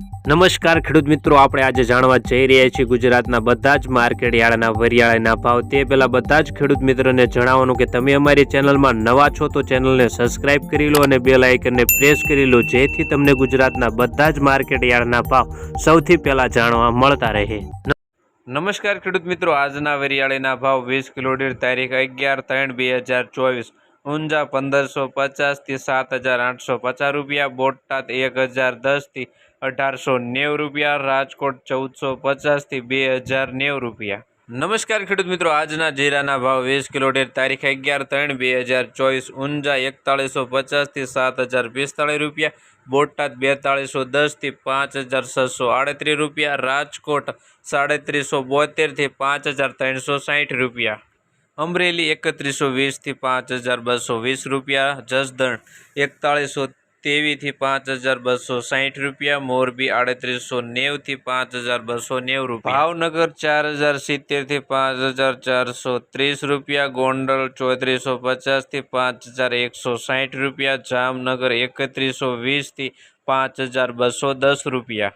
નમસ્કાર ખેડૂત મિત્રો, આપણે આજે જાણવા જઈ રહ્યા છીએ ગુજરાતના બધા જ માર્કેટ વરિયાળીના ભાવ. તે પહેલાં બધા જ ખેડૂત મિત્રોને જણાવવાનું કે તમે અમારી ચેનલમાં નવા છો તો ચેનલને સબસ્ક્રાઇબ કરી લો અને બેલ આઇકનને પ્રેસ કરી લો, જેથી તમને ગુજરાતના બધા જ માર્કેટ ભાવ સૌથી પહેલાં જાણવા મળતા રહે. નમસ્કાર ખેડૂત મિત્રો, આજના વરિયાળીના ભાવ વીસ કિલો દીઠ તારીખ અગિયાર ત્રણ બે હજાર ચોવીસ. ઊંઝા પંદરસો પચાસથી સાત હજાર આઠસો પચાસ રૂપિયા, બોટાદ એક હજાર દસથી અઢારસો નેવું રૂપિયા, રાજકોટ ચૌદસો પચાસથી બે હજાર નેવું રૂપિયા. નમસ્કાર ખેડૂત મિત્રો, આજના જીરાના ભાવ વીસ કિલો દીઠ તારીખ અગિયાર ત્રણ બે હજાર ચોવીસ, ઊંઝા એકતાળીસો પચાસથી સાત હજાર પિસ્તાળીસ રૂપિયા, બોટાદ બેતાળીસો દસથી પાંચ હજાર છસો આડત્રીસ રૂપિયા, રાજકોટ સાડત્રીસો બોતેરથી પાંચ હજાર ત્રણસો સાઠ રૂપિયા. અમરેલી એકત્રીસો વીસથી પાંચ હજાર બસો વીસ રૂપિયા, જસદણ એકતાળીસો તેવીસથી પાંચ હજાર બસો સાઠ રૂપિયા, મોરબી આડત્રીસો નેવથી પાંચ હજાર બસો નેવું ભાવનગર ચાર હજાર સિત્તેરથી પાંચ હજાર ચારસો ત્રીસ રૂપિયા, ગોંડલ ચોત્રીસો પચાસથી પાંચ હજાર એકસો સાઠ રૂપિયા, જામનગર એકત્રીસો વીસથી પાંચ હજાર બસો દસ રૂપિયા.